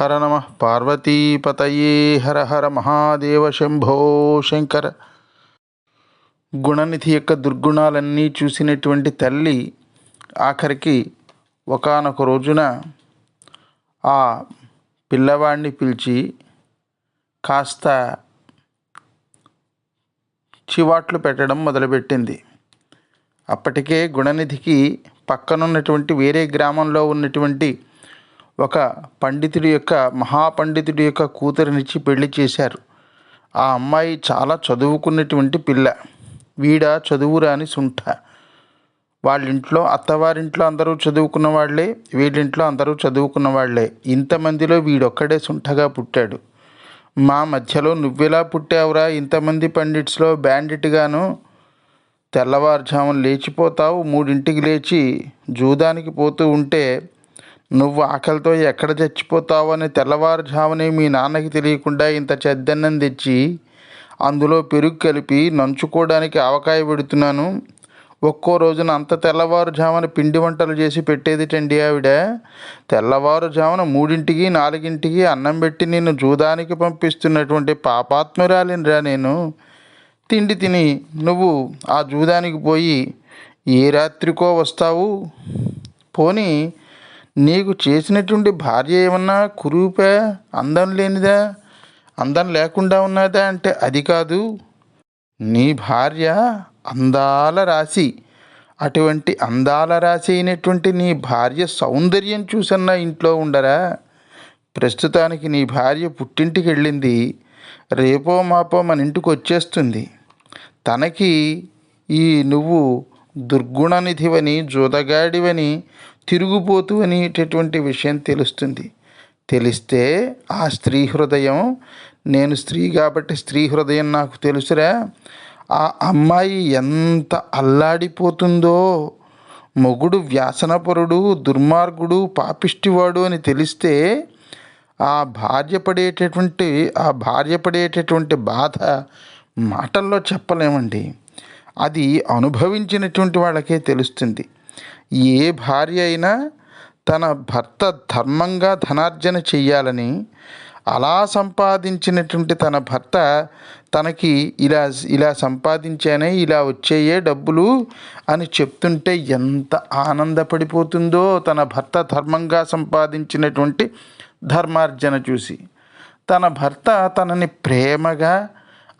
హర నమ. పార్వతీపతయే హర హర మహాదేవ శంభో శంకర. గుణనిధి యొక్క దుర్గుణాలన్నీ చూసినటువంటి తల్లి ఆఖరికి ఒకానొక రోజున ఆ పిల్లవాడిని పిలిచి కాస్త చివాట్లు పెట్టడం మొదలుపెట్టింది. అప్పటికే గుణనిధికి పక్కనున్నటువంటి వేరే గ్రామంలో ఉన్నటువంటి ఒక పండితుడి యొక్క మహాపండితుడి యొక్క కూతురినిచ్చి పెళ్ళి చేశారు. ఆ అమ్మాయి చాలా చదువుకున్నటువంటి పిల్ల. వీడ చదువురాని సుంఠ. వాళ్ళ ఇంట్లో అత్తవారింట్లో అందరూ చదువుకున్న వాళ్ళే వీళ్ళింట్లో అందరూ చదువుకున్న వాళ్ళే. ఇంతమందిలో వీడొక్కడే సుంఠగా పుట్టాడు. మా మధ్యలో నువ్వెలా పుట్టావురా? ఇంతమంది పండిట్స్లో బ్యాండిట్గాను తెల్లవారుజామున లేచిపోతావు. మూడింటికి లేచి జూదానికి పోతూ ఉంటే నువ్వు ఆకలితో ఎక్కడ చచ్చిపోతావు అని తెల్లవారుజామునే మీ నాన్నకి తెలియకుండా ఇంత చెద్దన్నం తెచ్చి అందులో పెరుగు కలిపి నంచుకోవడానికి ఆవకాయ పెడుతున్నాను. ఒక్కో రోజున అంత తెల్లవారుజామున పిండి వంటలు చేసి పెట్టేదిటండి ఆవిడ. తెల్లవారుజామున మూడింటికి నాలుగింటికి అన్నం పెట్టి నిన్ను జూదానికి పంపిస్తున్నటువంటి పాపాత్మురాలినిరా నేను. తిండి తిని నువ్వు ఆ జూదానికి పోయి ఏ రాత్రికో వస్తావు? పోనీ నీకు చేసినటువంటి భార్య ఏమన్నా కురూపా? అందం లేనిదా? అందం లేకుండా ఉన్నదా అంటే అది కాదు. నీ భార్య అందాల రాశి. అటువంటి అందాల రాశి అయినటువంటి నీ భార్య సౌందర్యం చూసన్నా ఇంట్లో ఉండరా? ప్రస్తుతానికి నీ భార్య పుట్టింటికి వెళ్ళింది. రేపో మాపో మన ఇంటికి వచ్చేస్తుంది. తనకి ఈ నువ్వు దుర్గుణనిధివని జూదగాడివని తిరుగుపోతూ అనేటటువంటి విషయం తెలుస్తుంది. తెలిస్తే ఆ స్త్రీ హృదయం నేను స్త్రీ కాబట్టి స్త్రీ హృదయం నాకు తెలుసురా. ఆ అమ్మాయి ఎంత అల్లాడిపోతుందో. మొగుడు వ్యాసనపరుడు దుర్మార్గుడు పాపిష్టివాడు అని తెలిస్తే ఆ భార్య పడేటటువంటి ఆ భార్య పడేటటువంటి బాధ మాటల్లో చెప్పలేమండి. అది అనుభవించినటువంటి వాళ్ళకే తెలుస్తుంది. ఏ భార్య అయినా తన భర్త ధర్మంగా ధనార్జన చెయ్యాలని అలా సంపాదించినటువంటి తన భర్త తనకి ఇలా ఇలా సంపాదించానే ఇలా వచ్చేయే డబ్బులు అని చెప్తుంటే ఎంత ఆనందపడిపోతుందో తన భర్త ధర్మంగా సంపాదించినటువంటి ధర్మార్జన చూసి. తన భర్త తనని ప్రేమగా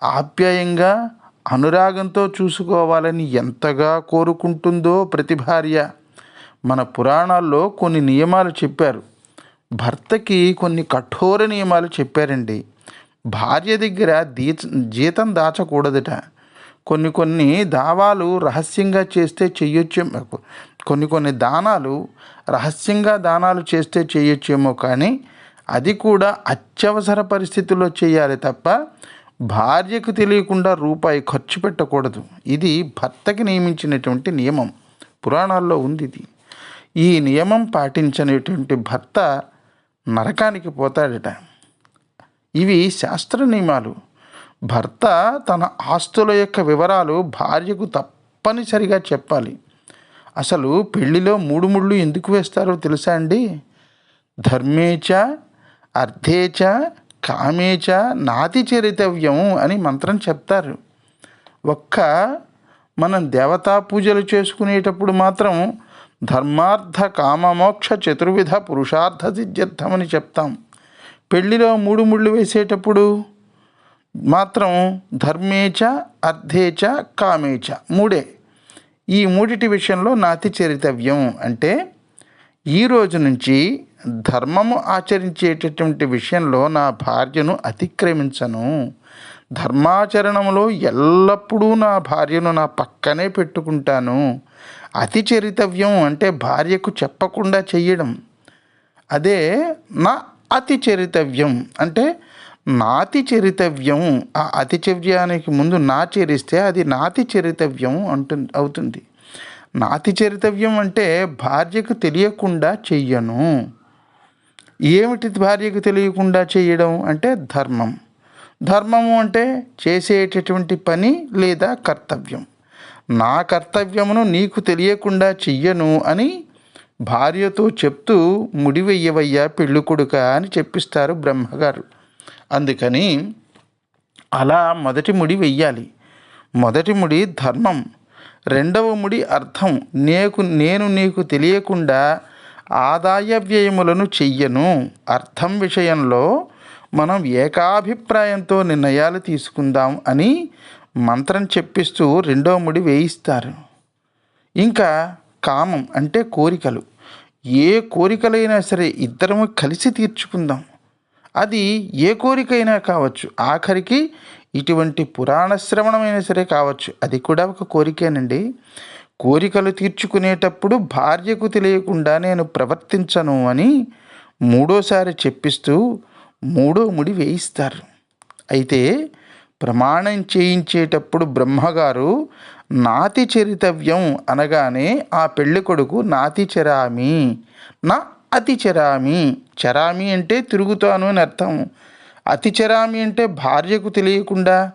ఆప్యాయంగా అనురాగంతో చూసుకోవాలని ఎంతగా కోరుకుంటుందో ప్రతి భార్య. మన పురాణాల్లో కొన్ని నియమాలు చెప్పారు. భర్తకి కొన్ని కఠోర నియమాలు చెప్పారండి. భార్య దగ్గర దీ జీతం దాచకూడదట. కొన్ని కొన్ని దావాలు రహస్యంగా చేస్తే చెయ్యొచ్చేమో కొన్ని కొన్ని దానాలు రహస్యంగా దానాలు చేస్తే చేయొచ్చేమో కానీ అది కూడా అత్యవసర పరిస్థితుల్లో చేయాలి తప్ప భార్యకు తెలియకుండా రూపాయి ఖర్చు పెట్టకూడదు. ఇది భర్తకి నియమించినటువంటి నియమం. పురాణాల్లో ఉంది ఇది. ఈ నియమం పాటించనేటువంటి భర్త నరకానికి పోతాడట. ఇవి శాస్త్ర నియమాలు. భర్త తన ఆస్తుల యొక్క వివరాలు భార్యకు తప్పనిసరిగా చెప్పాలి. అసలు పెళ్ళిలో మూడు ముళ్ళు ఎందుకు వేస్తారో తెలుసా అండి? ధర్మేచ అర్థేచ కామేచ నాతి చరితవ్యం అని మంత్రం చెప్తారు. ఒక్క మనం దేవతా పూజలు చేసుకునేటప్పుడు మాత్రం ధర్మార్థ కామమోక్ష చతుర్విధ పురుషార్థ సిద్ధ్యర్థమని చెప్తాం. పెళ్ళిలో మూడు ముళ్ళు వేసేటప్పుడు మాత్రం ధర్మేచ అర్థేచ కామేచ మూడే. ఈ మూడిటి విషయంలో నాతి చరితవ్యం అంటే ఈ రోజు నుంచి ధర్మము ఆచరించేటటువంటి విషయంలో నా భార్యను అతిక్రమించను. ధర్మాచరణంలో ఎల్లప్పుడూ నా భార్యను నా పక్కనే పెట్టుకుంటాను. అతిచరితవ్యం అంటే భార్యకు చెప్పకుండా చెయ్యడం. అదే నా అతిచరితవ్యం అంటే నాతి చరితవ్యం. ఆ అతిచర్యానికి ముందు నా చేరిస్తే అది నాతి చరితవ్యం అంటుంది అవుతుంది. నాతి చరితవ్యం అంటే భార్యకు తెలియకుండా చెయ్యను. ఏమిటి భార్యకు తెలియకుండా చేయడం అంటే ధర్మం. ధర్మము అంటే చేసేటటువంటి పని లేదా కర్తవ్యం. నా కర్తవ్యమును నీకు తెలియకుండా చెయ్యను అని భార్యతో చెప్తూ ముడివెయ్యవయ్యా పెళ్ళికొడుక అని చెప్పిస్తారు బ్రహ్మగారు. అందుకని అలా మొదటి ముడి వెయ్యాలి. మొదటి ముడి ధర్మం. రెండవ ముడి అర్థం. నేకు నేను నీకు తెలియకుండా ఆదాయ వ్యయములను చెయ్యను. అర్థం విషయంలో మనం ఏకాభిప్రాయంతో నిర్ణయాలు తీసుకుందాం అని మంత్రం చెప్పిస్తూ రెండో ముడి వేయిస్తారు. ఇంకా కామం అంటే కోరికలు. ఏ కోరికలైనా సరే ఇద్దరము కలిసి తీర్చుకుందాం. అది ఏ కోరికైనా కావచ్చు. ఆఖరికి ఇటువంటి పురాణ శ్రవణమైనా సరే కావచ్చు. అది కూడా ఒక కోరికేనండి. కోరికలు తీర్చుకునేటప్పుడు భార్యకు తెలియకుండా నేను ప్రవర్తించను అని మూడోసారి చెప్పిస్తూ మూడో ముడి వేయిస్తారు. అయితే ప్రమాణం చేయించేటప్పుడు బ్రహ్మగారు నాతి చరితవ్యం అనగానే ఆ పెళ్ళి కొడుకు నాతి చరామి. నా అతి చరామి. చరామి అంటే తిరుగుతాను అని అర్థం. అతి చరామి అంటే భార్యకు తెలియకుండా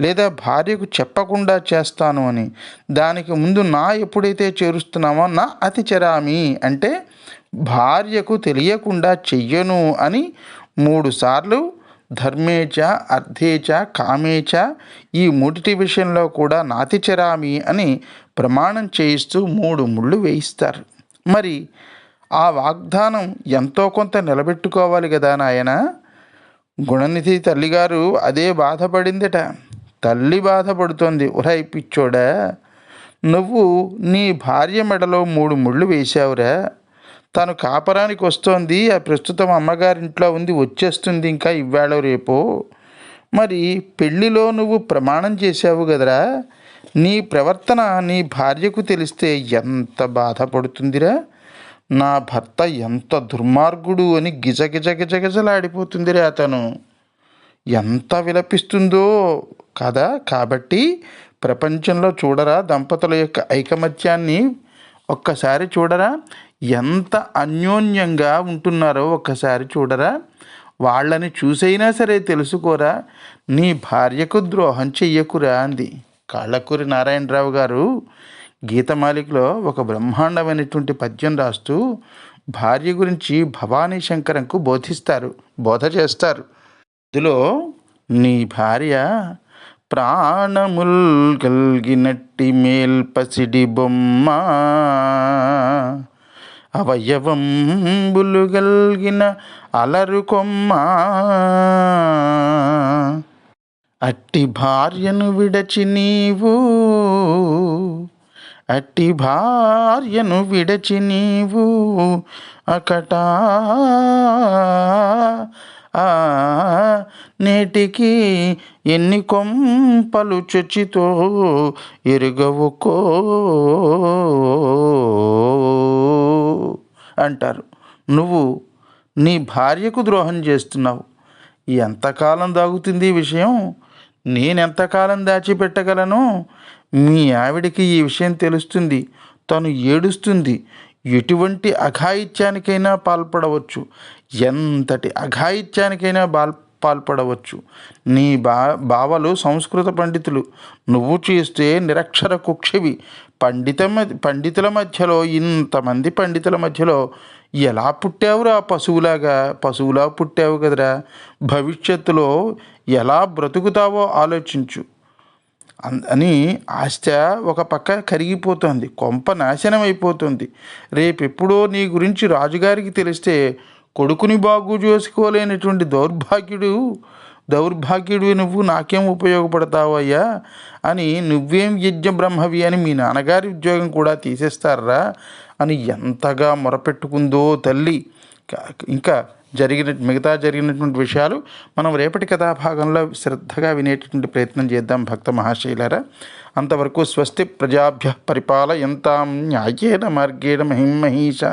లేదా భార్యకు చెప్పకుండా చేస్తాను అని. దానికి ముందు నా ఎప్పుడైతే చేరుస్తున్నామో నా అతి చరామి అంటే భార్యకు తెలియకుండా చెయ్యను అని మూడుసార్లు ధర్మే చ అర్థే ధర్మేచ కామే కామేచ ఈ మూడిటి విషయంలో కూడా నాతిచరామి అని ప్రమాణం చేయిస్తూ మూడు ముళ్ళు వేయిస్తారు. మరి ఆ వాగ్దానం ఎంతో కొంత నిలబెట్టుకోవాలి కదా నాయన? గుణనిధి తల్లిగారు అదే బాధపడిందిట. తల్లి బాధపడుతోంది. ఉరై పిచ్చోడా నువ్వు నీ భార్య మెడలో మూడు ముళ్ళు వేశావురా. తను కాపరానికి వస్తోంది. ఆ ప్రస్తుతం అమ్మగారింట్లో ఉంది వచ్చేస్తుంది ఇంకా ఇవాళ రేపో. మరి పెళ్ళిలో నువ్వు ప్రమాణం చేశావు కదరా? నీ ప్రవర్తన నీ భార్యకు తెలిస్తే ఎంత బాధపడుతుందిరా? నా భర్త ఎంత దుర్మార్గుడు అని గిజగిజ గిజగిజలాడిపోతుందిరా అతను. ఎంత విలపిస్తుందో కదా? కాబట్టి ప్రపంచంలో చూడరా దంపతుల యొక్క ఐకమత్యాన్ని. ఒక్కసారి చూడరా ఎంత అన్యోన్యంగా ఉంటున్నారో ఒక్కసారి చూడరా? వాళ్ళని చూసైనా సరే తెలుసుకోరా? నీ భార్యకు ద్రోహం చెయ్యకురా అంది. కాళ్ళకూరి నారాయణరావు గారు గీతమాలికలో ఒక బ్రహ్మాండమైనటువంటి పద్యం రాస్తూ భార్య గురించి భవానీ శంకరంకు బోధిస్తారు బోధ చేస్తారు. ఇందులో నీ భార్య ప్రాణముల్ కలిగినట్టి మేల్పసిడి బొమ్మ అవయవంబులు గల్గిన అలరు కొమ్మ. అట్టి భార్యను విడచి నీవు అట్టి భార్యను విడచి నీవు అకటా నేటికి ఎన్ని కొంపలు చొచ్చితో ఎరుగవుకో. అంటారు. నువ్వు నీ భార్యకు ద్రోహం చేస్తున్నావు. ఎంతకాలం దాగుతుంది ఈ విషయం? నేనెంతకాలం దాచిపెట్టగలను? మీ ఆవిడికి ఈ విషయం తెలుస్తుంది. తను ఏడుస్తుంది. ఎటువంటి అఘాయిత్యానికైనా పాల్పడవచ్చు. ఎంతటి అఘాయిత్యానికైనా బాల్ పాల్పడవచ్చు. నీ బా బావలు సంస్కృత పండితులు. నువ్వు చేస్తే నిరక్షర కుక్షివి. పండిత పండితుల మధ్యలో ఇంతమంది పండితుల మధ్యలో ఎలా పుట్టావురా పశువులాగా? పశువులా పుట్టావు కదరా? భవిష్యత్తులో ఎలా బ్రతుకుతావో ఆలోచించు. అన్- అని ఆస్థ ఒక పక్క కరిగిపోతుంది. కొంప నాశనం అయిపోతుంది రేపెప్పుడో నీ గురించి రాజుగారికి తెలిస్తే కొడుకుని బాగు చేసుకోలేనటువంటి దౌర్భాగ్యుడు దౌర్భాగ్యుడు నువ్వు నాకేం ఉపయోగపడతావయ్యా? అని నువ్వేం యజ్ఞ బ్రహ్మవి అని మీ నాన్నగారి ఉద్యోగం కూడా తీసేస్తారా? అని ఎంతగా మొరపెట్టుకుందో తల్లి. ఇంకా జరిగిన మిగతా జరిగినటువంటి విషయాలు మనం రేపటి కథాభాగంలో శ్రద్ధగా వినేటటువంటి ప్రయత్నం చేద్దాం భక్త మహాశైలరా. అంతవరకు స్వస్తి ప్రజాభ్య పరిపాలయంతాం న్యాయేన మార్గేణ మహిమహీషా